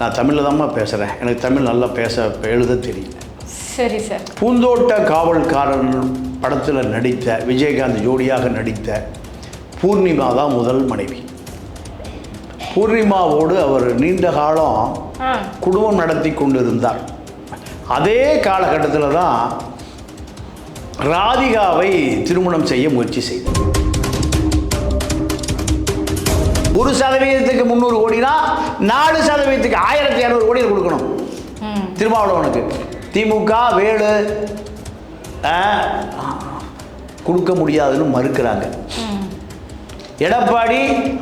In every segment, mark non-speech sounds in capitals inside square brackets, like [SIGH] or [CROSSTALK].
நான் தமிழில் தான்மா பேசுகிறேன் எனக்கு தமிழ் நல்லா பேச எழுத தெரியல சரி சார். பூந்தோட்ட காவல்காரன் படத்தில் நடித்த விஜயகாந்த் ஜோடியாக நடித்த பூர்ணிமா தான் முதல் மனைவி. பூர்ணிமாவோடு அவர் நீண்ட காலம் குடும்பம் நடத்தி கொண்டிருந்தார். அதே காலகட்டத்தில் தான் ராதிகாவை திருமணம் செய்ய முயற்சி செய்தார். ஒரு சதவீதத்துக்கு முந்நூறு கோடினா நாலு சதவீதத்துக்கு ஆயிரத்தி இரநூறு கோடி கொடுக்கணும். திருமாவளவனுக்கு. திமுக வேலு கொடுக்க முடியாதுன்னு மறுக்கிறாங்க. எடப்பாடி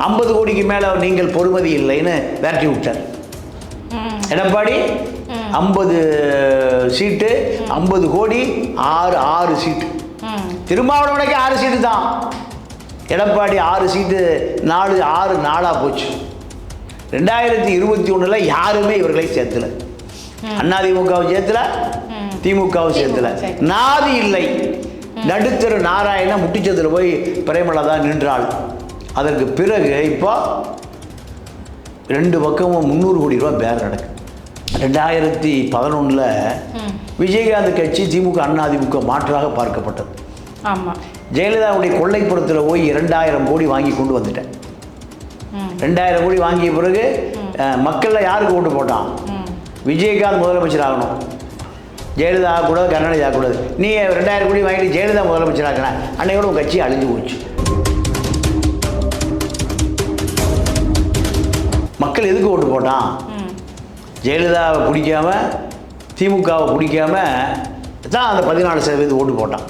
ஐம்பது கோடிக்கு மேலே நீங்கள் பொறுமதி இல்லைன்னு விரட்டி விட்டார். எடப்பாடி ஐம்பது சீட்டு ஐம்பது கோடி ஆறு ஆறு சீட்டு. திருமாவளவனுக்கு ஆறு சீட்டு தான். எடப்பாடி ஆறு சீட்டு நாலு ஆறு நாளாக போச்சு. ரெண்டாயிரத்தி இருபத்தி ஒன்றில் யாருமே இவர்களை சேர்த்துல. அதிமுகவும் சேர்த்துல. திமுகவும் சேர்த்துல. திமுக. நாதி இல்லை. நடுத்தரு நாராயண முட்டிச்சத்தில் போய் பிரேமலா தான் நின்றாள். அதற்கு பிறகு இப்போ ரெண்டு பக்கமும் முந்நூறு கோடி ரூபா பேர் நடக்கு. ரெண்டாயிரத்தி பதினொன்றில் விஜயகாந்த் கட்சி திமுக அதிமுக மாற்றாக பார்க்கப்பட்டது. ஆமாம் ஜெயலலிதாவுடைய கொள்ளைப்புறத்தில் போய் இரண்டாயிரம் கோடி வாங்கி கொண்டு வந்துட்டேன். ரெண்டாயிரம் கோடி வாங்கிய பிறகு மக்கள்ல யாருக்கு ஓட்டு போட்டான்? விஜயகாந்த் முதலமைச்சர் ஆகணும் ஜெயலலிதா ஆகக்கூடாது கருணாநிதி ஆகக்கூடாது நீ ரெண்டாயிரம் கோடி வாங்கிட்டு ஜெயலலிதா முதலமைச்சர் ஆக்கின அன்னையோட உன் கட்சி அழிஞ்சு போச்சு. மக்கள் எதுக்கு ஓட்டு போட்டான்? ஜெயலலிதாவை பிடிக்காம திமுகவை பிடிக்காம தான் அந்த பதினாலு சதவீதம் ஓட்டு போட்டான்.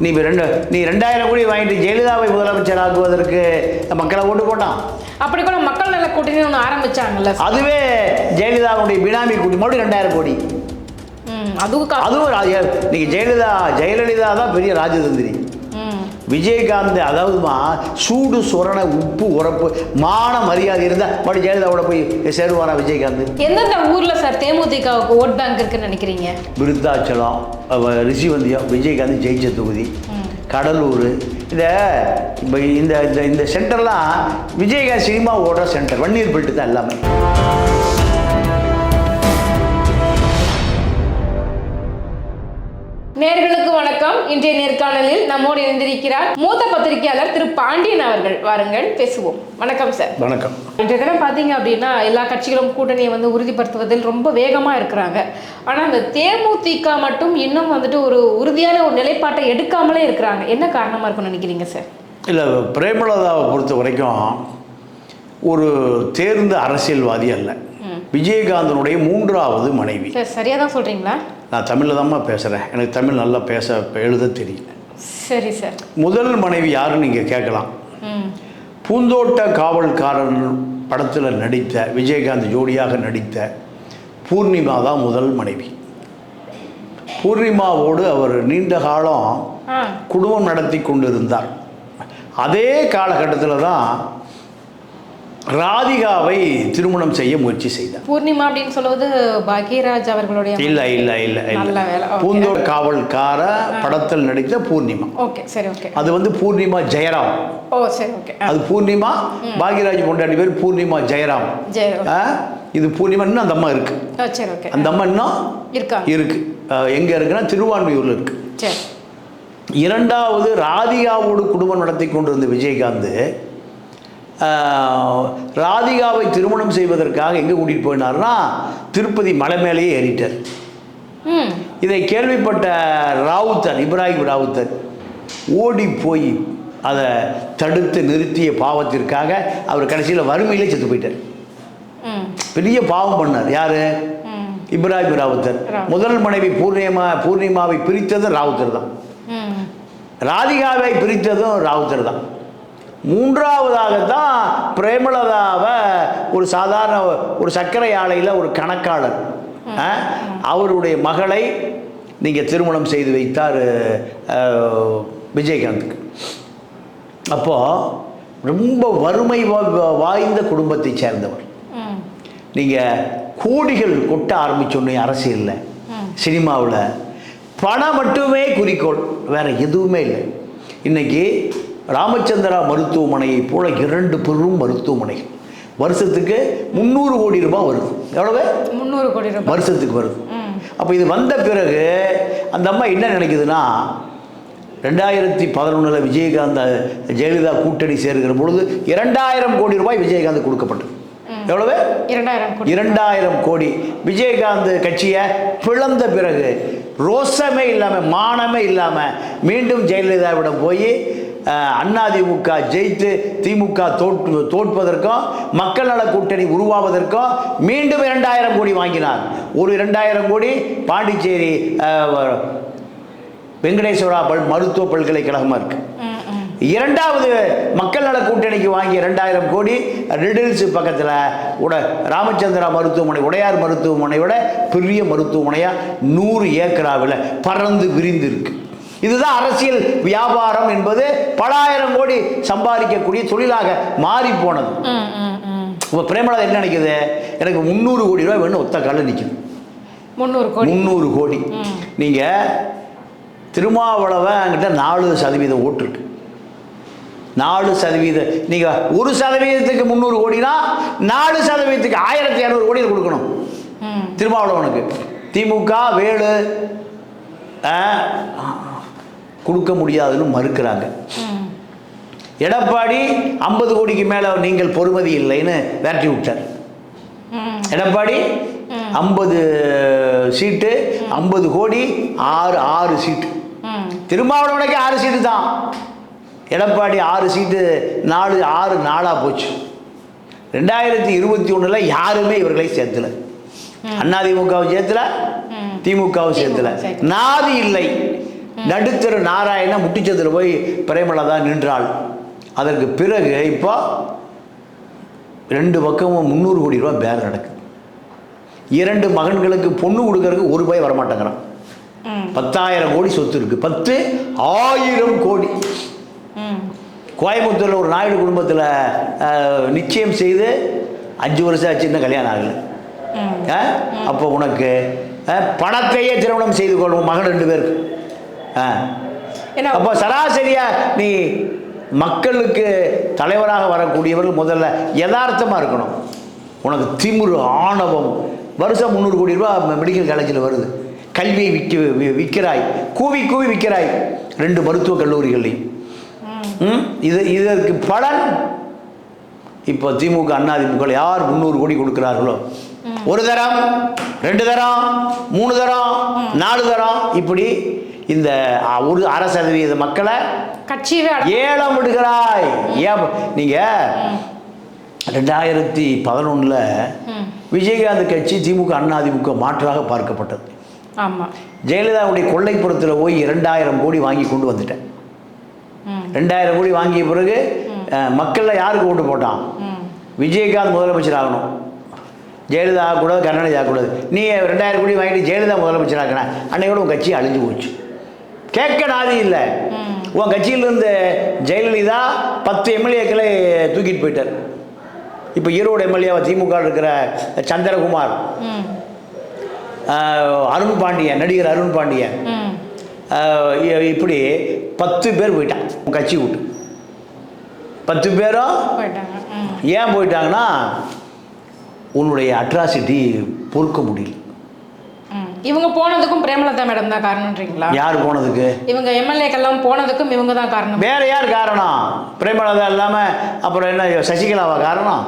நீ இப்போ ரெண்டு நீ ரெண்டாயிரம் கோடி வாங்கிட்டு ஜெயலலிதாவை முதலமைச்சர் ஆக்குவதற்கு மக்களை ஓட்டு போட்டான். அப்படி கூட மக்கள் நல கூட்டணி ஒன்று ஆரம்பிச்சாங்கல்ல அதுவே ஜெயலலிதாவுடைய பினாமி கூட்டி மறுபடியும் ரெண்டாயிரம் கோடி. அதுவும் அதுவும் ராஜ- நீங்க ஜெயலலிதா ஜெயலலிதா தான் பெரிய ராஜதந்திரி. விஜயகாந்த் அதாவதுமா சூடு சொரண உப்பு உரப்பு மான மரியாதை இருந்தால் மறுபடியும் ஜெயலலிதாவோட போய் சேருவாரா விஜயகாந்த்? எந்தெந்த ஊர்ல சார் தேமுதிகவுக்கு ஓட் பேங்க் இருக்குன்னு நினைக்கிறீங்க? விருத்தாச்சலம் ரிஷிவந்தியம் விஜயகாந்த் ஜெயிச்ச தொகுதி. கடலூர். இப்போ இந்த இந்த இந்த சென்டர்லாம் விஜயகாந்த் சினிமா ஓடுற சென்டர் வன்னீர் பெல்ட் தான் எல்லாமே. நேர்களுக்கு வணக்கம். இன்றைய நேர்காணலில் நம்மோடு இணைந்திருக்கிறார் மூத்த பத்திரிகையாளர் திரு பாண்டியன் அவர்கள். வாருங்கள் பேசுவோம். வணக்கம் சார். வணக்கம். இன்றைய தினம் பார்த்தீங்க அப்படின்னா எல்லா கட்சிகளும் கூட்டணியை வந்து உறுதிப்படுத்துவதில் ரொம்ப வேகமாக இருக்கிறாங்க. ஆனால் இந்த தேமுதிக மட்டும் இன்னும் வந்துட்டு ஒரு உறுதியான ஒரு நிலைப்பாட்டை எடுக்காமலே இருக்கிறாங்க. என்ன காரணமாக இருக்கும்னு நினைக்கிறீங்க சார்? இல்லை பிரேமலதாவை பொறுத்த வரைக்கும் ஒரு தேர்ந்த அரசியல்வாதி அல்ல. விஜயகாந்தனுடைய மூன்றாவது மனைவி. சார் சரியாக தான் சொல்கிறீங்களா நான் தமிழில் தான்மா பேசுகிறேன் எனக்கு தமிழ் நல்லா பேச எழுத தெரியல. சரி சார். முதல் மனைவி யாருன்னு நீங்கள் கேட்கலாம். பூந்தோட்ட காவல்காரன் படத்தில் நடித்த விஜயகாந்த் ஜோடியாக நடித்த பூர்ணிமா தான் முதல் மனைவி. பூர்ணிமாவோடு அவர் நீண்ட காலம் குடும்பம் நடத்தி கொண்டிருந்தார். அதே காலகட்டத்தில் தான் ராதிகாவை திருமணம் செய்ய முயற்சி செய்தார். பூர்ணிமா அப்படின்னு சொல்லுவது பாக்யராஜ் அவர்களுடைய இல்லை இல்லை இல்லை நல்ல வேலை. பூந்தோட்ட காவல்கார படத்தில் நடித்த பூர்ணிமா. ஓகே சரி ஓகே அது வந்து பூர்ணிமா ஜெயராம். ஓ சரி ஓகே அது பூர்ணிமா பாக்யராஜ் பொண்டாட்டி பேர் பூர்ணிமா ஜெயராம். இது பூர்ணிமா இன்னும் அந்த அம்மா இருக்கு. சரி ஓகே அந்த அம்மா இன்னும் இருக்கு? அஹ், எங்க இருக்குன்னா திருவான்மியூர்ல இருக்கு. சரி. இரண்டாவது ராதிகாவோடு குடும்பம் நடத்தி கொண்டிருந்த விஜயகாந்த் ராதிகாவை திருமணம் செய்வதற்காக எங்கே கூட்டிகிட்டு போயினார்னா திருப்பதி மலை மேலேயே ஏறிட்டார். இதை கேள்விப்பட்ட ராவுத்தர் இப்ராஹிம் ராவுத்தர் ஓடி போய் அதை தடுத்து நிறுத்திய பாவத்திற்காக அவர் கடைசியில் வறுமையிலே செத்து போயிட்டார். பெரிய பாவம் பண்ணார். யாரு? இப்ராஹிம் ராவுத்தர். முதல் மனைவி பூர்ணிமா பூர்ணிமாவை பிரித்தது ராவுத்தர் தான். ராதிகாவை பிரித்ததும் ராவுத்தர் தான். மூன்றாவதாக தான் பிரேமலதாவை ஒரு சாதாரண ஒரு சர்க்கரை ஆலையில் ஒரு கணக்காளர். அவருடைய மகளை நீங்கள் திருமணம் செய்து வைத்தார் விஜயகாந்துக்கு. அப்போது ரொம்ப வறுமை வாய்ந்த குடும்பத்தை சேர்ந்தவர். நீங்கள் கோடிகள் கொட்ட ஆரம்பிச்சோன்னே அரசியலில். சினிமாவில். பணம் மட்டுமே குறிக்கோள் வேற எதுவுமே இல்லை. இன்னைக்கு ராமச்சந்திரா மருத்துவமனையை போல இரண்டு பெரும் மருத்துவமனைகள். வருஷத்துக்கு முந்நூறு கோடி ரூபாய் வருது. எவ்வளவு? முந்நூறு கோடி ரூபாய். வருஷத்துக்கு வருது. அப்போ இது வந்த பிறகு அந்த அம்மா என்ன நினைக்குதுன்னா ரெண்டாயிரத்தி பதினொன்றில் விஜயகாந்த் ஜெயலலிதா கூட்டணி சேர்கிற பொழுது இரண்டாயிரம் கோடி ரூபாய் விஜயகாந்த் கொடுக்கப்பட்டது. எவ்வளவு? இரண்டாயிரம் கோடி. இரண்டாயிரம் கோடி. விஜயகாந்த் கட்சியை பிளந்த பிறகு ரோசமே இல்லாமல் மானமே இல்லாமல் மீண்டும் ஜெயலலிதாவிடம் போய் அதிமுக ஜெயித்து திமுக தோற்று தோற்பதற்கும் மக்கள் நல கூட்டணி உருவாவதற்கும் மீண்டும் இரண்டாயிரம் கோடி வாங்கினார். ஒரு இரண்டாயிரம் கோடி பாண்டிச்சேரி வெங்கடேஸ்வரா பல் மருத்துவ பல்கலைக்கழகமாக இருக்குது ம் ம் இரண்டாவது மக்கள் நல கூட்டணிக்கு வாங்கிய ரெண்டாயிரம் கோடி ரிடில்ஸ் பக்கத்தில் உட ராமச்சந்திரா மருத்துவமனை உடையார் மருத்துவமனையோட பெரிய மருத்துவமனையாக நூறு ஏக்கராவில் பறந்து விரிந்து இருக்கு இதுதான் அரசியல் வியாபாரம் என்பது பல ஆயிரம் கோடி சம்பாதிக்கக்கூடிய தொழிலாக மாறி போனது இப்போ பிரேமலதா என்ன நினைக்குது? எனக்கு முந்நூறு கோடி ரூபாய் வேணும் ஒத்த காலில் நிற்குது முந்நூறு கோடி. முந்நூறு கோடி. நீங்கள் திருமாவளவன் என்கிட்ட நாலு சதவீதம் ஓட்டு இருக்கு. நாலு சதவீத நீங்கள் ஒரு சதவீதத்துக்கு முந்நூறு கோடினா நாலு சதவீதத்துக்கு ஆயிரத்தி இரநூறு கோடி கொடுக்கணும். திருமாவளவனுக்கு. திமுக வேலு ஆ, கொடுக்க முடியாதுன்னு மறுக்கிறாங்க. எடப்பாடி ஐம்பது கோடிக்கு மேலே நீங்கள் பொறுமதி இல்லைன்னு விரட்டி விட்டார். எடப்பாடி ஐம்பது சீட்டு ஐம்பது கோடி ஆறு ஆறு சீட்டு. திருமாவளவனுக்கு ஆறு சீட்டு தான். எடப்பாடி ஆறு சீட்டு நாலு ஆறு நாளாக போச்சு. ரெண்டாயிரத்தி இருபத்தி ஒன்றில் யாருமே இவர்களை சேர்த்துல. அதிமுகவும் சேர்த்துல. திமுகவும் சேர்த்துல. நாதி இல்லை. நடுத்தரு நாராயண முட்டிச்சத்தில் போய் பிரேமலதா நின்றாள். அதற்கு பிறகு இப்போ ரெண்டு பக்கமும் முந்நூறு கோடி ரூபாய் பேர் நடக்குது. இரண்டு மகன்களுக்கு பொண்ணு கொடுக்கறதுக்கு ஒரு ரூபாய் வரமாட்டேங்கிறான். பத்தாயிரம் கோடி சொத்து இருக்கு. பத்து ஆயிரம் கோடி. கோயம்புத்தூரில் ஒரு நாயுடு குடும்பத்தில் நிச்சயம் செய்து அஞ்சு வருஷம் ஆச்சு இன்னும் கல்யாணம் ஆகலை? அப்போ உனக்கு பணத்தையே திருமணம் செய்து கொள்ளும் மகன் ரெண்டு பேருக்கு. அப்போ சராசரியா நீ மக்களுக்கு தலைவராக வரக்கூடியவர்கள் முதல்ல யதார்த்தமாக இருக்கணும். உனக்கு திமிரு ஆணவம். வருஷம் முந்நூறு கோடி ரூபா மெடிக்கல் காலேஜில் வருது. கல்வியை விற்க விற்கிறாய். கூவி கூவி விற்கிறாய். ரெண்டு மருத்துவக் கல்லூரிகள்லையும்? இது இதற்கு பலன். இப்போ திமுக அதிமுக யார் முந்நூறு கோடி கொடுக்கிறார்களோ? ஒரு தரம் ரெண்டு தரம் மூணு தரம் நாலு தரம் இப்படி இந்த ஒரு அரை சதவீத மக்களை கட்சியவே ஏலம் விடுகிறாய் ஏன் நீங்கள் ரெண்டாயிரத்தி பதினொன்றில் ம். விஜயகாந்த் கட்சி திமுக அதிமுக மாற்றாக பார்க்கப்பட்டது. ஜெயலலிதாவுடைய கொள்ளைப்புறத்தில் போய் இரண்டாயிரம் கோடி வாங்கி கொண்டு வந்துட்டேன். ரெண்டாயிரம் கோடி வாங்கிய பிறகு மக்கள்ல யாருக்கு ஓட்டு போட்டான்? விஜயகாந்த் முதலமைச்சர் ஆகணும். ஜெயலலிதா ஆகக்கூடாது கருணாநிதி ஆகக்கூடாது. நீ ரெண்டாயிரம் கோடி வாங்கிட்டு ஜெயலலிதா முதலமைச்சர் ஆக்கின அன்னையோட உன் கட்சி அழிஞ்சு போச்சு. கேட்க நாதி இல்லை. உன் கட்சியிலிருந்து ஜெயலலிதா பத்து எம்எல்ஏக்களை தூக்கிட்டு போயிட்டார். இப்போ ஈரோடு எம்எல்ஏவா திமுக இருக்கிற சந்திரகுமார். அருண் பாண்டியன் நடிகர் அருண் பாண்டியன். இப்படி பத்து பேர் போயிட்டான் உன் கட்சி விட்டு. பத்து பேரும் ஏன் போயிட்டாங்கன்னா உன்னுடைய அட்ராசிட்டி பொறுக்க முடியல. இவங்க போனதுக்கும் பிரேமலதா மேடம் தான் காரணம்ன்றீங்களா? யார் போனதுக்கு? இவங்க எம்எல்ஏக்கெல்லாம் போனதுக்கும் இவங்க தான் காரணம். வேற யார் காரணம்? பிரேமலதா இல்லாமல் அப்புறம் என்ன சசிகலாவா காரணம்.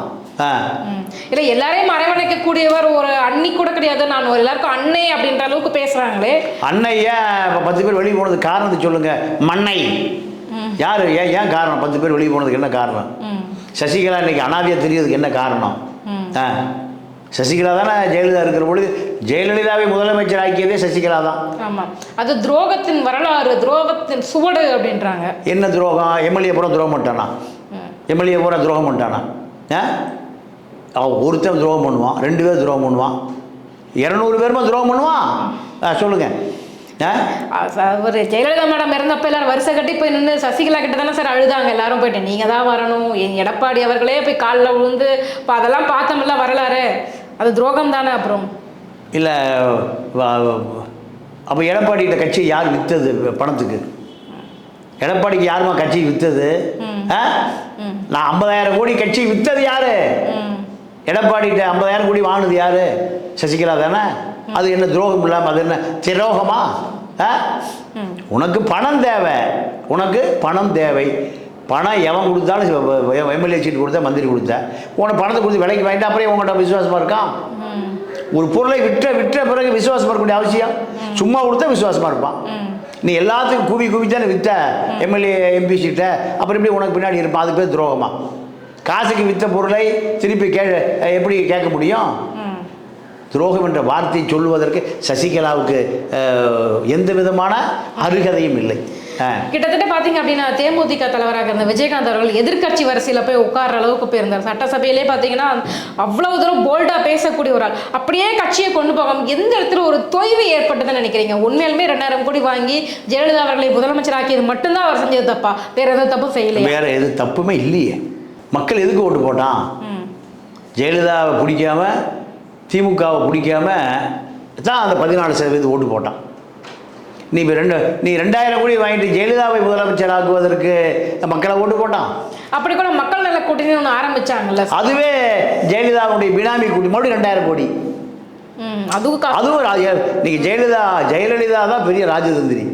இல்ல எல்லாரையும் அரவணைக்க கூடியவர் ஒரு அண்ணி கூட கிடையாது. நான் ஒரு எல்லாருக்கும் அன்னை அப்படின்ற அளவுக்கு பேசுறாங்களே. அன்னை ஏன் இப்போ பத்து பேர் வெளியே போனதுக்கு காரணத்தை சொல்லுங்க. மண்ணை. யார்? ஏன் ஏன் காரணம்? பத்து பேர் வெளியே போனதுக்கு என்ன காரணம்? சசிகலா இன்னைக்கு அனாதையாக தெரியறதுக்கு என்ன காரணம். ஆ. சசிகலா தானே ஜெயலலிதா இருக்கிற பொழுது ஜெயலலிதாவை முதலமைச்சர் ஆக்கியதே சசிகலா தான். ஆமா. அது துரோகத்தின் வரலாறு துரோகத்தின் சுவடு அப்படின்றாங்க. என்ன துரோகம்? எம்எல்ஏ பூரா துரோகம் பண்ணிட்டானா. எம்எல்ஏ பூரா துரோகம் பண்ணிட்டானா? ஒருத்தன் துரோகம் பண்ணுவான் ரெண்டு பேர் துரோகம் பண்ணுவான். இரநூறு பேருமா துரோகம் பண்ணுவான்? சொல்லுங்கள் ஒரு ஜெயலலிதா மேடம் இறந்தப்ப எல்லாரும் வரிசை கட்டி போய் நின்று சசிகலா கிட்ட தானே சார் அழுதாங்க. எல்லாரும் போயிட்டு நீங்க தான் வரணும். என் எடப்பாடி அவர்களே போய் காலில் விழுந்து இப்போ அதெல்லாம் பார்த்தோம்ல வரலாறு. அது துரோகம் தானே அப்புறம். இல்லை அப்போ எடப்பாடிகிட்ட கட்சி யார் விற்றது பணத்துக்கு? எடப்பாடிக்கு யாருமா கட்சி விற்றது நான் ஐம்பதாயிரம் கோடி கட்சி விற்றது யாரு? ம். எடப்பாடிகிட்ட ஐம்பதாயிரம் கோடி வாங்கினது யாரு? சசிகலா தானே? அது என்ன துரோகம் இல்லாமல் அது என்ன திரோகமா? உனக்கு பணம் தேவை. உனக்கு பணம் தேவை. பணம் எவன் கொடுத்தாலும் எம்எல்ஏ சீட் கொடுத்தா மந்திரி கொடுத்த உனக்கு பணத்தை கொடுத்து விலைக்கு வாங்கிட்டு அப்புறம் உங்கள்கிட்ட விசுவாசமாக இருக்கான் ஒரு பொருளை விற்ற விற்ற பிறகு விசுவாசமாக இருக்க வேண்டிய அவசியம். சும்மா கொடுத்தா விசுவாசமாக இருப்பான். நீ எல்லாத்துக்கும் கூவி கூவி தானே வித்த எம்எல்ஏ எம்பி சீட்டை அப்புறம் எப்படி உனக்கு பின்னாடி இருப்பான்? அதுக்கு பேர் துரோகமா? காசுக்கு வித்த பொருளை திருப்பி கே எப்படி கேட்க முடியும்? துரோகம் என்ற வார்த்தை சொல்லுவதற்கு சசிகலாவுக்கு எந்த விதமான அருகதையும் இல்லை. கிட்டத்தட்ட பாத்தீங்க அப்படின்னா தேமுதிக தலைவராக இருந்த விஜயகாந்த் அவர்கள் எதிர்க்கட்சி வரிசையில போய் உட்கார்ற அளவுக்கு போயிருந்தார். சட்டசபையிலே பாத்தீங்கன்னா அவ்வளவு தூரம் போல்டா பேசக்கூடிய ஒரு ஆள். அப்படியே கட்சியை கொண்டு போகாம எந்த இடத்துல ஒரு தொய்வு ஏற்பட்டதுன்னு நினைக்கிறீங்க? உண்மையாலுமே ரெண்டாயிரம் கோடி வாங்கி ஜெயலலிதா அவர்களை முதலமைச்சராக்கியது மட்டும்தான் அவர் செஞ்சது தப்பா? வேற எந்த தப்பும் செய்யலையா? வேற எது தப்புமே இல்லையே. மக்கள் எதுக்கு ஓட்டு போட்டான். ஜெயலலிதாவை பிடிக்காம திமுகவை பிடிக்காம தான் அந்த பதினாலு சதவீதம் ஓட்டு போட்டான். நீ இப்போ ரெண்டு நீ ரெண்டாயிரம் கோடி வாங்கிட்டு ஜெயலலிதாவை முதலமைச்சர் ஆக்குவதற்கு மக்களை ஓட்டு போட்டான். அப்படி கூட மக்கள் நல கூட்டணி ஒன்று ஆரம்பிச்சாங்கல்ல அதுவே ஜெயலலிதாவுடைய பினாமி கூட்டி மறுபடியும் ரெண்டாயிரம் கோடி. அதுவும் அதுவும் ராஜ- நீங்க ஜெயலலிதா ஜெயலலிதா தான் பெரிய ராஜதந்திரி.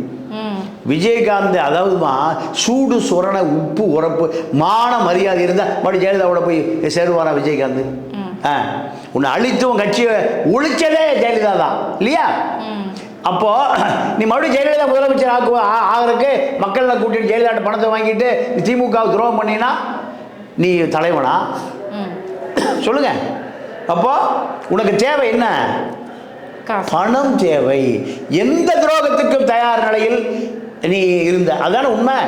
விஜயகாந்த் அதாவதுமா சூடு சொரண உப்பு உரப்பு மான மரியாதை இருந்தால் மறுபடியும் ஜெயலலிதாவோட போய் சேருவாரா விஜயகாந்த்? உன்னை அழித்து உன் கட்சியை ஒழிச்சதே ஜெயலலிதா தான் இல்லையா? அப்போ நீ மறுபடியும் ஜெயலலிதா முதலமைச்சர் ஆக்குவ ஆகறதுக்கு மக்களை கூட்டிட்டு ஜெயலலிதா பணத்தை வாங்கிட்டு நீ திமுகவை துரோகம் பண்ணினா நீ தலைவனா? சொல்லுங்க. அப்போ உனக்கு தேவை என்ன? பணம் தேவை. எந்த துரோகத்துக்கும் தயார் நிலையில் நீ இருந்த? அதான உண்மை.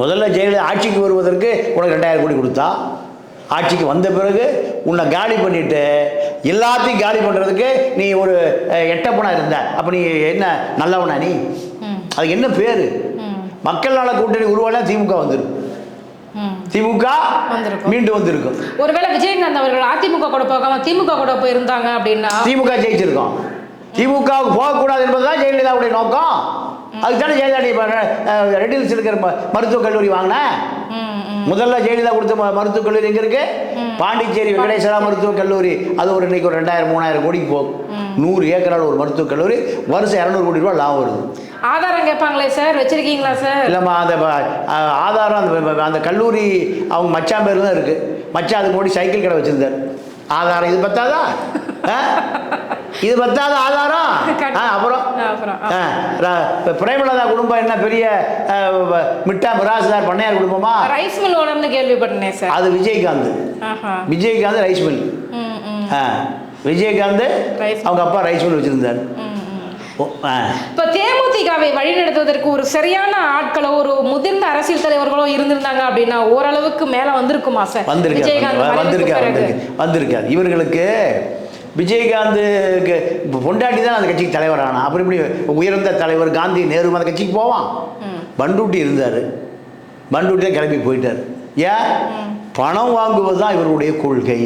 முதல்ல ஜெயலலிதா ஆட்சிக்கு வருவதற்கு உனக்கு ரெண்டாயிரம் கோடி கொடுத்தா ஆட்சிக்கு வந்த பிறகு உன்னை காலி பண்ணிட்டு எல்லாத்தையும் காலி பண்ணுறதுக்கு நீ ஒரு எட்டப்பனா இருந்த. அப்போ நீ என்ன நல்லவனா நீ? அதுக்கு என்ன பேர்? மக்கள் நல கூட்டணி உருவானா திமுக வந்துடும் திமுக. மீண்டும் வந்திருக்கும். ஒருவேளை விஜயகாந்த் அவர்கள் அதிமுக கூட போகாம திமுக கூட போயிருந்தாங்க அப்படின்னா? திமுக ஜெயிச்சிருக்கோம். திமுகவுக்கு போகக்கூடாது என்பதுதான் ஜெயலலிதாவுடைய நோக்கம். அதுக்கு தானே ஜெயலலிதா இப்போ ரெட்டில்ஸ் இருக்கிற மருத்துவக் கல்லூரி ம் முதல்ல ஜெயலலிதா கொடுத்த மருத்துவக் கல்லூரி எங்க இருக்கு? பாண்டிச்சேரி வெங்கடேஸ்வரா மருத்துவக் கல்லூரி. அது ஒரு இன்னைக்கு ஒரு ரெண்டாயிரம் மூணாயிரம் கோடிக்கு போகும் நூறு ஏக்கரால் ஒரு மருத்துவக் கல்லூரி. வருஷம் இரநூறு கோடி ரூபா லாபம் வருது. ஆதாரம் கேட்பாங்களே சார்? வச்சிருக்கீங்களா சார்? இல்லைம்மா அந்த ஆதாரம் அந்த அந்த கல்லூரி அவங்க மச்சான் பேர் தான் இருக்குது மச்சான் அதுக்கு முன்னாடி சைக்கிள் கடை வச்சுருந்தார். ஆதாரம் இது பத்தாதா? இது பத்தாத ஆதாரம்? [LAUGHS] அப்புறம்? பிரேமலதா குடும்பம் என்ன பெரிய மிட்டா மிராசுதார் பண்ணையார் குடும்பமா? ரைஸ் மில் ஓனர்னு கேள்விப்பட்டேன் சார். அது Vijayakanth. Vijayakanth rice mill. Vijayakanth. அவங்க அப்பா ரைஸ் மில் வச்சுருந்தார். இப்போ தேமுதிகவை வழிநடத்துவதற்கு ஒரு சரியான ஆட்களோ ஒரு முதிர்ந்த அரசியல் தலைவர்களோ இருந்திருந்தாங்க அப்படின்னா ஓரளவுக்கு மேல வந்திருக்குமா சார்? வந்திருக்காரு வந்திருக்காரு வந்திருக்காரு. இவர்களுக்கு விஜயகாந்துக்கு பொண்டாட்டி தான் அந்த கட்சிக்கு தலைவர். ஆனா அப்படி இப்படி உயர்ந்த தலைவர் காந்தி நேரு அந்த கட்சிக்கு போவான்? பண்டூட்டி இருந்தார். பண்டூட்டி தான் கிளம்பி போயிட்டார். ஏன்? பணம் வாங்குவது தான் இவருடைய கொள்கை.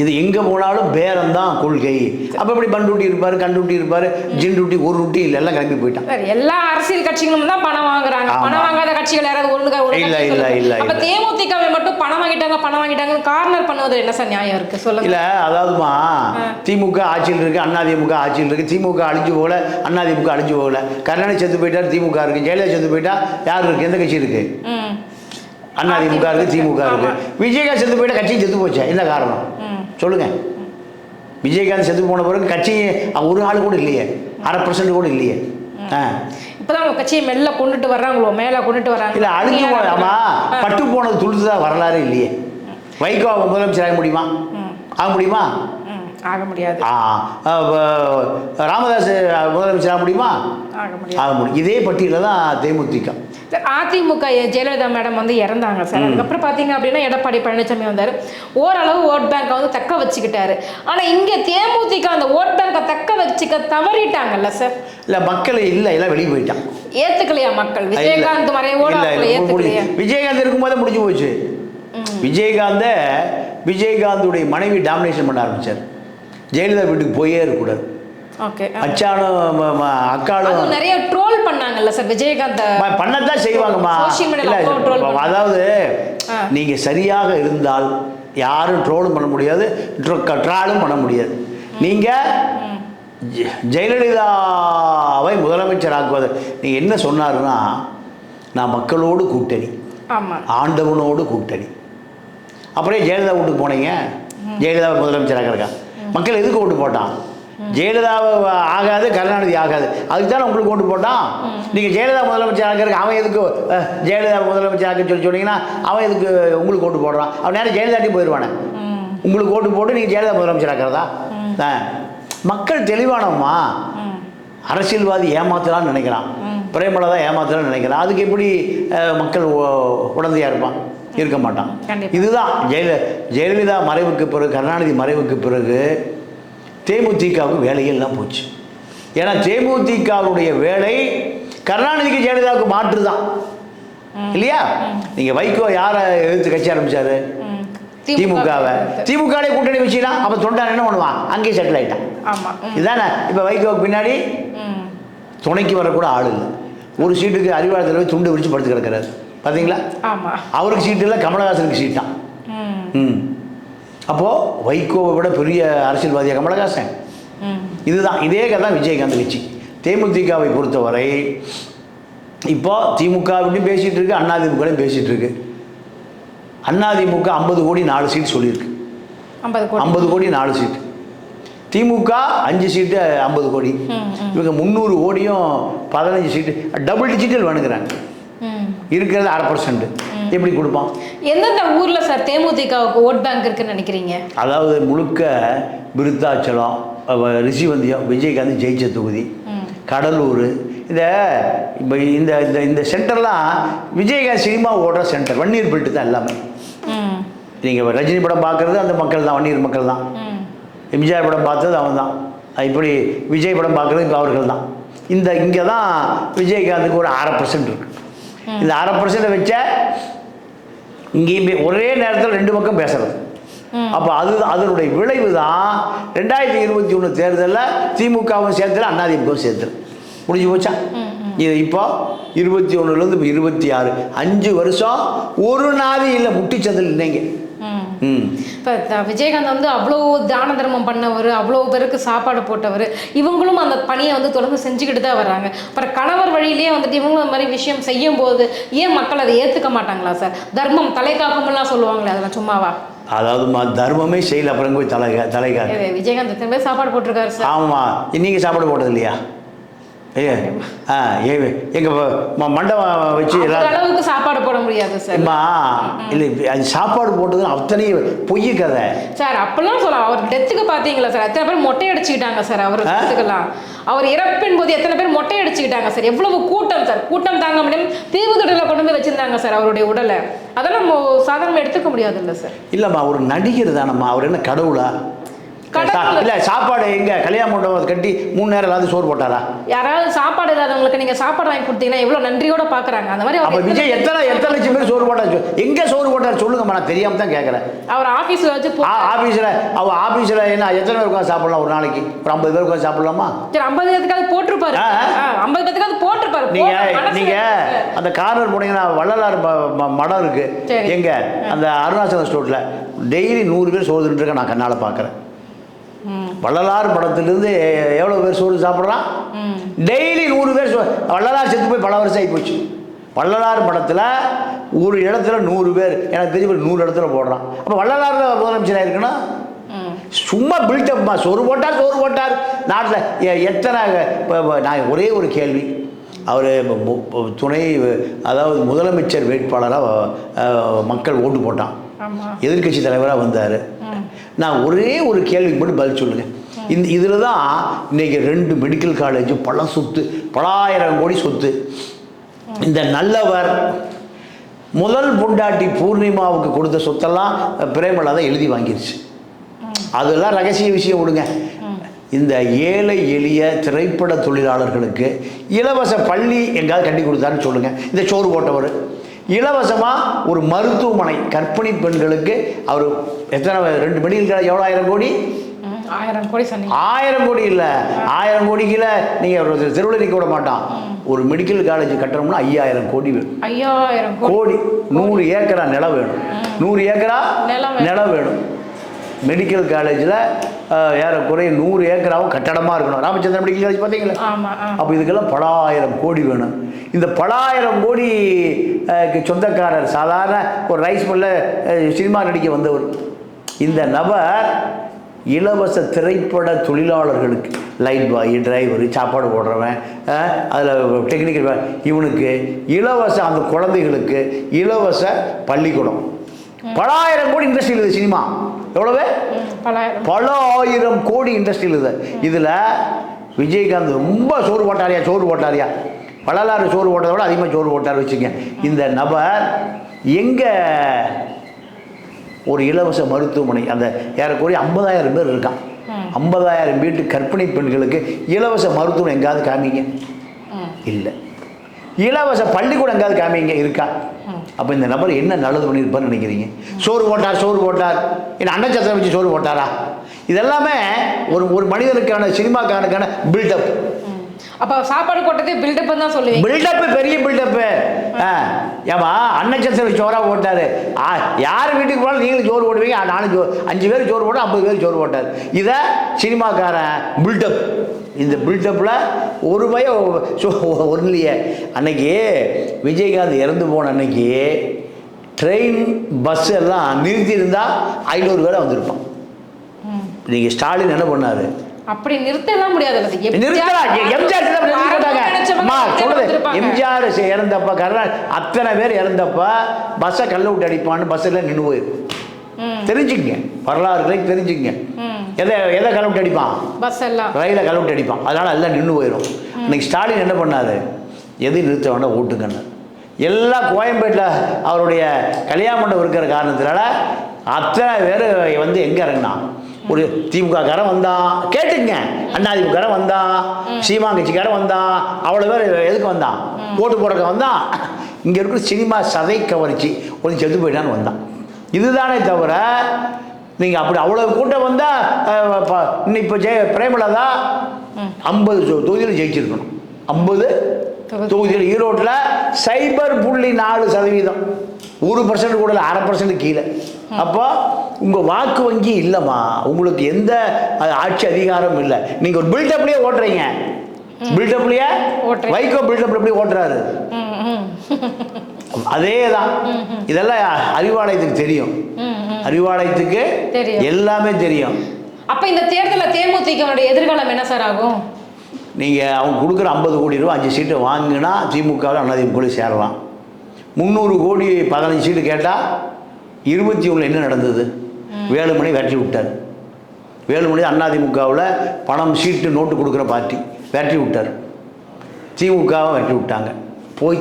இது எங்கே போனாலும் பேரம் தான் கொள்கை. அப்போ இப்படி பண்டூட்டி இருப்பார் கண்டூட்டி இருப்பார் ஜின்டூட்டி ஒரு ரூட்டி இல்லை எல்லாம் கிளம்பி போயிட்டான். எல்லா அரசியல் கட்சிகளும் தான் பணம் வாங்குறாங்க. பணம் வாங்காத கட்சிகள் யாராவது ஒரு இல்ல, இல்ல. இல்ல, அப்ப. தேமுதிகவை மட்டும் பணம் வாங்கிட்டாங்க பணம் வாங்கிட்டாங்கன்னு கார்னர் பண்ணுவது என்ன சார் நியாயம் இருக்கு? சொல்லுங்க. இல்ல அதாவதுமா திமுக ஆட்சியில் இருக்கு அண்ணா திமுக ஆட்சியில் இருக்கு. திமுக அழிஞ்சு போகல அண்ணா திமுக அழிஞ்சு போகல. கருணாநிதி செத்து போயிட்டார் திமுக இருக்கு. ஜெயலலிதா செத்து போயிட்டா யார் இருக்கு? எந்த கட்சி இருக்கு? ம் அண்ணா திமுக இருக்கு திமுக இருக்கு. விஜயகாந்த் செத்து போயிட்டா கட்சி செத்து போச்சா? என்ன காரணம்? ம். சொல்லுங்க. விஜயகாந்த் செத்து போன பிறகு கட்சி ஒரு ஆள் கூட இல்லையே. அரை பர்சன்ட் கூட இல்லையே. ஆ இப்பதான் கட்சியை மெல்ல கொண்டுட்டு வர்றாங்களோ மேல கொண்டுட்டு வர்றாங்க. இல்லை அழிஞ்சு நீங்க போன ஆமா ஆ. பட்டு போனது துளுத்துதா வரலாறு இல்லையே. வைகோ முதலமைச்சர் ஆக முடியுமா. ஆக முடியுமா? ஆக முடியாது. ராமதாஸ் முதலமைச்சர் ஆக முடியுமா? ஆக முடியும். இதே பட்டியலில் தான் தேமுதிக. அதிமுக ஜெயலலிதா மேடம் வந்து இறந்தாங்க சார். அதுக்கப்புறம் பார்த்தீங்க அப்படின்னா எடப்பாடி பழனிசாமி வந்தார். ஓரளவு ஓட் பேங்கை வந்து தக்க வச்சுக்கிட்டாரு. ஆனால் இங்கே தேமுதிக அந்த ஓட் பேங்கை தக்க வச்சுக்க தவறிட்டாங்கல்ல சார்? இல்லை மக்கள் இல்லை எல்லாம் வெளியே போயிட்டான் ஏத்துக்கலையா மக்கள்? விஜயகாந்த் மறைவோட விஜயகாந்த் இருக்கும்போதே முடிஞ்சு போச்சு. விஜயகாந்த விஜயகாந்துடைய மனைவி டாமினேஷன் பண்ண ஆரம்பிச்சார். ஜெயலலிதா வீட்டுக்கு போயே இருக்கக்கூடாது. அச்சானும் ம- ம- அக்காளும் அதுவும் நிறைய ட்ரோல் பண்ணாங்கல்ல சார் விஜயகாந்த் பண்ணத்தான் செய்வாங்கம்மா. அதாவது. நீங்க சரியாக இருந்தால் யாரும் ட்ரோலும் பண்ண முடியாது ட்ராலும் பண்ண முடியாது. நீங்கள் ஜெ- ஜெயலலிதாவை முதலமைச்சராக்குவது. நீங்கள் என்ன சொன்னாருன்னா நான் மக்களோடு கூட்டணி ஆண்டவனோடு கூட்டணி. அப்புறம் ஜெயலலிதா வீட்டுக்கு போனீங்க. ஜெயலலிதாவை முதலமைச்சராக்கிறக்கா மக்கள் எதுக்கு ஓட்டு போட்டான்? ஜெயலலிதாவை ஆகாது கருணாநிதி ஆகாது. அதுக்கு தானே உங்களுக்கு ஓட்டு போட்டான்? நீங்கள் ஜெயலலிதா முதலமைச்சர் ஆக்கிறதுக்கு அவன் எதுக்கு ஜெயலலிதா முதலமைச்சர் ஆக்க சொல்லி சொன்னீங்கன்னா அவன் எதுக்கு உங்களுக்கு ஓட்டு போடுறான்? அவன் நேரம் ஜெயலலிதாட்டி போயிடுவானே உங்களுக்கு ஓட்டு போட்டு நீங்கள் ஜெயலலிதா முதலமைச்சர் ஆக்கிறதா. மக்கள் தெளிவானம்மா அரசியல்வாதி ஏமாத்தலாம்னு நினைக்கிறான். பிரேமலதா ஏமாத்தலாம்னு நினைக்கிறான். அதுக்கு எப்படி மக்கள் உ- உடந்தையா இருப்பான்? இருக்க மாட்டான். இதுதான். ஜெயல ஜெயலலிதா மறைவுக்கு பிறகு கருணாநிதி மறைவுக்கு பிறகு தேமுதிகவுக்கு வேலையெல்லாம் போச்சு. ஏன்னா தேமுதிகவுடைய வேலை கருணாநிதிக்கு ஜெயலலிதாவுக்கு மாற்று தான் இல்லையா? நீங்கள் வைகோ யாரை எதிர்த்து கட்சி ஆரம்பிச்சாரு? ம். திமுகவை. திமுகவே கூட்டணி வச்சுனா அப்போ தொண்டான் என்ன பண்ணுவான்? அங்கேயே செட்டில் ம். இதானே? இப்போ வைகோவுக்கு பின்னாடி துணைக்கு வரக்கூட ஆள் இல்லை. ஒரு சீட்டுக்கு அறிவாளத்தில் போய் துண்டு விரிச்சு படுத்து கிடக்கிறாரு. பார்த்தீங்களா அவருக்கு சீட்டு இல்லை கமலஹாசனுக்கு சீட்டான் ம். அப்போது வைகோவை விட பெரிய அரசியல்வாதியா கமலஹாசன்? இதுதான் இதே கதை தான் விஜயகாந்த் கட்சி தேமுதிகவை பொறுத்தவரை இப்போ திமுகவிட்டையும் பேசிகிட்டு இருக்கு அதிமுகலையும் பேசிகிட்டு இருக்கு. அதிமுக ஐம்பது கோடி நாலு சீட் சொல்லியிருக்கு. ஐம்பது கோடி. நாலு சீட்டு திமுக அஞ்சு சீட்டு ஐம்பது கோடி. இவங்க முந்நூறு கோடியும் பதினஞ்சு சீட்டு டபுள் டிஜிட்டல் வேணுங்கிறாங்க. இருக்கிறது அரை பர்சன்ட் எப்படி கொடுப்பான்? எந்தெந்த ஊர்ல சார் தேமுதிகவுக்கு ஓட் பேங்க் இருக்குன்னு நினைக்கிறீங்க? அதாவது முழுக்க விருத்தாச்சலம் அவ- ரிஷிவந்தியம் விஜயகாந்த் ஜெயிச்ச தொகுதி கடலூர் இந்த இப்போ இந்த இந்த இந்த சென்டர்லாம் விஜயகாந்த் சினிமா ஓடுற சென்டர் வன்னீர் பெல்ட்டு தான் எல்லாமே. நீங்கள் ரஜினி படம் பார்க்குறது அந்த மக்கள் தான் வன்னீர் மக்கள் தான். எம்ஜிஆர் படம் பார்த்தது அவன் தான். இப்படி விஜய் படம் பார்க்குறது அவர்கள் தான். இந்த இங்கே தான் விஜயகாந்துக்கு ஒரு அரை பர்சன்ட் இருக்கு. இந்த அரை பர்சன்ட்டை வச்ச இங்கேயுமே ஒரே நேரத்தில் ரெண்டு பக்கம் பேசுறது. அப்போ அது அதனுடைய விளைவு தான் ரெண்டாயிரத்தி இருபத்தி ஒன்று தேர்தலில் திமுகவும் சேர்த்துல அதிமுகவும் சேர்த்துல. முடிஞ்சு போச்சா? இது இப்போ இருபத்தி ஒன்றுலேருந்து இருபத்தி ஆறு. அஞ்சு வருஷம் ஒரு நாதி இல்லை முட்டிச்சதில் இல்லைங்க. இப்போ விஜயகாந்த் வந்து அவ்வளோ தான தர்மம் பண்ணவர் அவ்வளோ பேருக்கு சாப்பாடு போட்டவர் இவங்களும் அந்த பணியை வந்து தொடர்ந்து செஞ்சுக்கிட்டு தான் வர்றாங்க அப்புறம் கணவர் வழியிலேயே வந்துட்டு இவங்களும் அந்த மாதிரி விஷயம் செய்யும் போது ஏன் மக்கள் அதை ஏற்றுக்க மாட்டாங்களா சார்? தர்மம் தலை காக்கும்லாம் சொல்லுவாங்களே அதெல்லாம் சும்மாவா? அதாவது ம- தர்மமே செய்யல அப்புறம் போய் தலை தலைக்காக விஜயகாந்த் சாப்பாடு போட்டிருக்காரு சார். ஆமாம் நீங்கள் சாப்பாடு போட்டது இல்லையா ஏ ஆ ஏ எங்கள் மண்டபம் வச்சு அளவுக்கு சாப்பாடு போட முடியாது சார். இல்லை அது சாப்பாடு போட்டது அத்தனையும் பொய் கதை. சார் அப்பெல்லாம் சொல்லலாம். அவர் டெத்துக்கு பார்த்தீங்களா சார்? எத்தனை பேர் மொட்டை அடிச்சுக்கிட்டாங்க சார் அவர்? டெத்துக்கெல்லாம் அவர் இறப்பின் போது எத்தனை பேர் மொட்டை அடிச்சுக்கிட்டாங்க சார்? எவ்வளவு கூட்டம் சார்? கூட்டம் தாங்க முடியும் தீவு தொட்டில கொண்டு போய் வச்சிருந்தாங்க சார் அவருடைய உடலை. அதெல்லாம் நம்ம சாதாரணமாக எடுத்துக்க முடியாது இல்லை சார். இல்லைம்மா ஒரு நடிகர் தானம்மா. அவர் என்ன கடவுள். இல்லை சாப்பாடு எங்க? கல்யாண மண்டபம் கட்டி மூணு நேரம் எல்லாத்தையும் சோறு போட்டாரா? யாராவது சாப்பாடு இல்லாதவங்களுக்கு நீங்க சாப்பாடு வாங்கி கொடுத்தீங்கன்னா எவ்வளவு நன்றியோட பாக்குறாங்க. அந்த மாதிரி அப்போ விஜய் எத்தனை எத்தனை லட்சம் பேர் சோறு போட்டார்? எங்க சோறு போட்டார் சொல்லுங்கம்மா நான் தெரியாம தான் கேட்குறேன் அவர் ஆபீஸ்ல வச்சு போ- ஆஃபீஸில் அவள் ஆஃபீஸில் என்ன எத்தனை பேர் உட்காந்து சாப்பிடலாம் ஒரு நாளைக்கு? ஒரு ஐம்பது பேர் உட்காந்து சாப்பிடலாமா? சரி ஐம்பது பேத்துக்காவது போட்டிருப்பாரு. ஐம்பது பேத்துக்காவது போட்டிருப்பாரு. நீங்க நீங்க. அந்த கார்னர் போனீங்கன்னா வள்ளலார் மடம் இருக்கு. எங்க? அந்த அருணாச்சலம் ஸ்டோர்ல. டெய்லி நூறு பேர் சோறு நான் கண்ணால பார்க்குறேன் ம், வள்ளலார் படத்திலிருந்து எ- எவ்வளவு பேர் சோறு சாப்பிட்றான். டெய்லி நூறு பேர் வள்ளலார் செத்து போய் பல வருஷம் ஆகி போச்சு வள்ளலார் படத்தில் ஒரு இடத்துல நூறு பேர் எனக்கு தெரிஞ்ச ஒரு நூறு இடத்துல போடுறான். அப்போ வள்ளலார் முதலமைச்சராக இருக்குன்னா. சும்மா பில்டப்மா சோறு போட்டார் சோறு போட்டார். நாட்டில் எத்தனை நான் ஒரே ஒரு கேள்வி. அவர் துணை அதாவது முதலமைச்சர் வேட்பாளராக மக்கள் ஓட்டு போட்டான். ஆமா. எதிர்க்கட்சி தலைவராக வந்தார். நான் ஒரே ஒரு கேள்விக்கு மட்டும் பதில் சொல்லுங்கள் இந்த இதில் தான் இன்றைக்கி ரெண்டு மெடிக்கல் காலேஜ் பல சொத்து பலாயிரம் கோடி சொத்து. இந்த நல்லவர் முதல் பொண்டாட்டி பூர்ணிமாவுக்கு கொடுத்த சொத்தெல்லாம் பிரேமலா தான் எழுதி வாங்கிருச்சு. அதெல்லாம் ரகசிய விஷயம் விடுங்க. இந்த ஏழை எளிய திரைப்பட தொழிலாளர்களுக்கு இலவச பள்ளி எங்காவது கட்டி கொடுத்தான்னு சொல்லுங்கள் இந்த சோறு போட்டவர். இலவசமாக ஒரு மருத்துவமனை கர்ப்பிணி பெண்களுக்கு அவர் எத்தனை ரெண்டு மெடிக்கல் காலேஜ் எவ்வளோ ஆயிரம் கோடி? ஆயிரம் கோடி ஆயிரம் கோடி இல்லை. ஆயிரம் கோடிக்குல நீங்கள் தெருவில் நிற்க விட மாட்டான். ஒரு மெடிக்கல் காலேஜ் கட்டணும்னா ஐயாயிரம் கோடி வேணும். ஐயாயிரம் கோடி. கோடி. நூறு ஏக்கரா நிலம் வேணும். நூறு ஏக்கரா நிலம் வேணும். மெடிக்கல் காலேஜில் ஏறக்குறைய நூறு ஏக்கராவும் கட்டடமாக இருக்கணும். ராமச்சந்திரன் மெடிக்கல் காலேஜ் பார்த்தீங்களா அப்போ இதுக்கெல்லாம் பல ஆயிரம் கோடி வேணும். இந்த பல ஆயிரம் கோடி சொந்தக்காரர் சாதாரண ஒரு ரைஸ் மில்லில் சினிமா நடிக்க வந்தவர். இந்த நபர் இலவச திரைப்பட தொழிலாளர்களுக்கு லைட் பாய் டிரைவர் சாப்பாடு போடுறவன் அதில் டெக்னிக்கல் இவனுக்கு இலவச அந்த குழந்தைகளுக்கு இலவச பள்ளிக்கூடம். பல ஆயிரம் கோடி இண்டஸ்ட்ரி இருக்குது சினிமா. எவ்வளவு? பல ஆயிரம் கோடி இண்டஸ்ட்ரியில் இது. இதில் விஜயகாந்த் ரொம்ப சோறு போட்டாரியா சோறு போட்டாரியா? பலலாறு சோறு போட்டதை விட அதிகமாக சோறு போட்டார் வச்சுங்க இந்த நபர் எங்கே ஒரு இலவச மருத்துவமனை அந்த ஏறக்குறைய ஐம்பதாயிரம் பேர் இருக்கான். ஐம்பதாயிரம் வீட்டு கர்ப்பிணி பெண்களுக்கு இலவச மருத்துவம் எங்காவது காமிங்க. இல்லை. இலவச பள்ளிக்கூடம் எங்காவது காமிங்க இருக்கா? அப்போ இந்த நபர் என்ன நல்லது பண்ணியிருப்பார்னு நினைக்கிறீங்க? சோறு போட்டார் சோறு போட்டார். என்ன அன்னச்சத்திரம் வச்சு சோறு போட்டாரா? இதெல்லாமே ஒரு ஒரு மனிதனுக்கான சினிமாக்காரனுக்கான பில்டப். அப்ப சாப்பாடு போட்டதே பில்டப் தான் சொல்லுவீங்க. பில்டப்பு பெரிய பில்டப்பு ஏமா அன்னச்சத்திரம் சோறா போட்டார். யார் வீட்டுக்கு போனாலும் நீங்களும் சோறு போடுவீங்க. ஆ, நானும் அஞ்சு பேர் சோறு போட்டு ஐம்பது பேர் சோறு போட்டார். இதை சினிமாக்காரன் பில்டப் இந்த பில்டப்பில் ஒரு பயம் ஒன்றும் இல்லையே அன்னைக்கு விஜயகாந்த் இறந்து போன அன்னைக்கு ட்ரெயின் பஸ் எல்லாம் நிறுத்தியிருந்தா ஐநூறு பேரை வந்திருப்பான். நீங்கள் ஸ்டாலின் என்ன பண்ணாரு? அப்படி நிறுத்தலாம் முடியாது. எம்ஜிஆர் இறந்தப்ப கருணா அத்தனை பேர் இறந்தப்ப பஸ்ஸை கல்ல விட்டு அடிப்பான்னு பஸ்ஸில் நின்று போயிடும் தெரிஞ்சுக்கங்க. வரலாறுகளை தெரிஞ்சுக்கங்க. எதை எதை கல்ல விட்டு அடிப்பான்? பஸ் எல்லாம் ரயிலை கல்ல விட்டு அடிப்பான். அதனால் எல்லாம் நின்று போயிடும் இன்னைக்கு ஸ்டாலின் என்ன பண்ணாரு? எது நிறுத்த வேண்டாம் ஓட்டுங்கன்னு. எல்லாம் கோயம்பேட்டில் அவருடைய கல்யாண மண்டபம் இருக்கிற காரணத்தினால அத்தனை பேர் வந்து எங்கே இறங்கினான் ஒரு திமுக காரன் வந்தான் கேட்டுங்க அண்ணாதிமுககாரன் வந்தான் சீமாங்கட்சிக்காரன் வந்தான் அவ்வளோ பேர் எதுக்கு வந்தான் ஓட்டு போடுறக்க வந்தான் இங்கே இருக்கிற சினிமா சதை கவர்ச்சி ஒரு செத்து போயிட்டான்னு வந்தான். இதுதானே தவிர நீங்கள் அப்படி அவ்வளோ கூட்டம் வந்தால் இன்னும் இப்போ ஜெய பிரேமலதா ஐம்பது தொகுதியில் ஜெயிச்சிருக்கணும். ஐம்பது தொகுதி. தொகுதியில் ஈரோட்டில் சைபர் புள்ளி நாலு சதவீதம். ஒரு பர்சன்ட் கூட இல்லை அரை பர்சன்ட் கீழே. அப்போ உங்கள் வாக்கு வங்கி இல்லைம்மா. உங்களுக்கு எந்த ஆட்சி அதிகாரம் இல்லை. நீங்கள் ஒரு பில்டப்லேயே ஓட்டுறீங்க. பில்டப்லேயே. வைகோ பில்டப் எப்படி ஓட்டுறாரு? அதே தான் இதெல்லாம் அறிவாலயத்துக்கு தெரியும். அறிவாலயத்துக்கு. எல்லாமே தெரியும். அப்ப இந்த தேர்தலில் தேமுதிகவுடைய எதிர்காலம் என்ன சார் ஆகும்? நீங்கள் அவங்க கொடுக்குற ஐம்பது கோடி ரூபா அஞ்சு சீட்டை வாங்கினா திமுகவில் அதிமுக சேரலாம். முந்நூறு கோடி பதினஞ்சு சீட்டு கேட்டால் இருபத்தி ஒன்றில் என்ன நடந்தது? வேலுமணி வெற்றி விட்டார். வேலுமணி அதிமுகவில் பணம் சீட்டு நோட்டு கொடுக்குற பார்ட்டி. வெற்றி விட்டார். திமுகவும் வெற்றி விட்டாங்க. போய்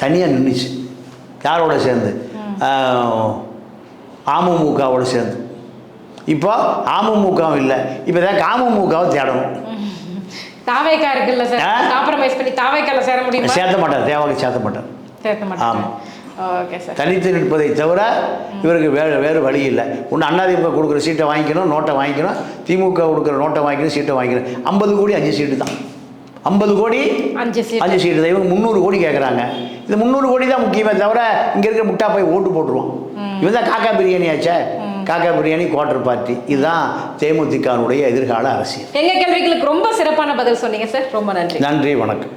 தனியாக நின்றுச்சு யாரோட சேர்ந்து? அமமுகவோட சேர்ந்து. இப்போ அமமுகவும் இல்லை. இப்போ தான் அமமுகவை தேடணும். தாவேக்கா இருக்குல்ல சார்? காம்ப்ரமைஸ் பண்ணி தாவேக்கால சேர முடியுமா? சேர்த்த மாட்டார். தேவாக்கு சேர்த்த மாட்டார். சேர்க்க மாட்டாங்க ஆமா. Okay sir. தனித்து நிற்பதை தவிர இவருக்கு வேறு வேறு வழி இல்லை. ஒன்று அண்ணாதிமுக கொடுக்குற சீட்டை வாங்கிக்கணும் நோட்டை வாங்கிக்கணும் திமுக கொடுக்குற நோட்டை வாங்கிக்கணும் சீட்டை வாங்கிக்கணும். ஐம்பது கோடி அஞ்சு சீட்டு தான். ஐம்பது கோடி அஞ்சு சீட் அஞ்சு சீட்டு. இவங்க முந்நூறு கோடி கேட்குறாங்க இந்த முந்நூறு கோடி தான் முக்கியமே தவிர இங்கே இருக்கிற முட்டா போய் ஓட்டு போட்டுருவான் இவன் தான் காக்கா பிரியாணி ஆச்சே. காக்கா பிரியாணி குவார்டர் பார்ட்டி இதுதான் தேமுதிகனுடைய எதிர்கால அரசியல். எங்க கேள்விகளுக்கு ரொம்ப சிறப்பான பதில் சொன்னீங்க சார். ரொம்ப நன்றி. நன்றி வணக்கம்.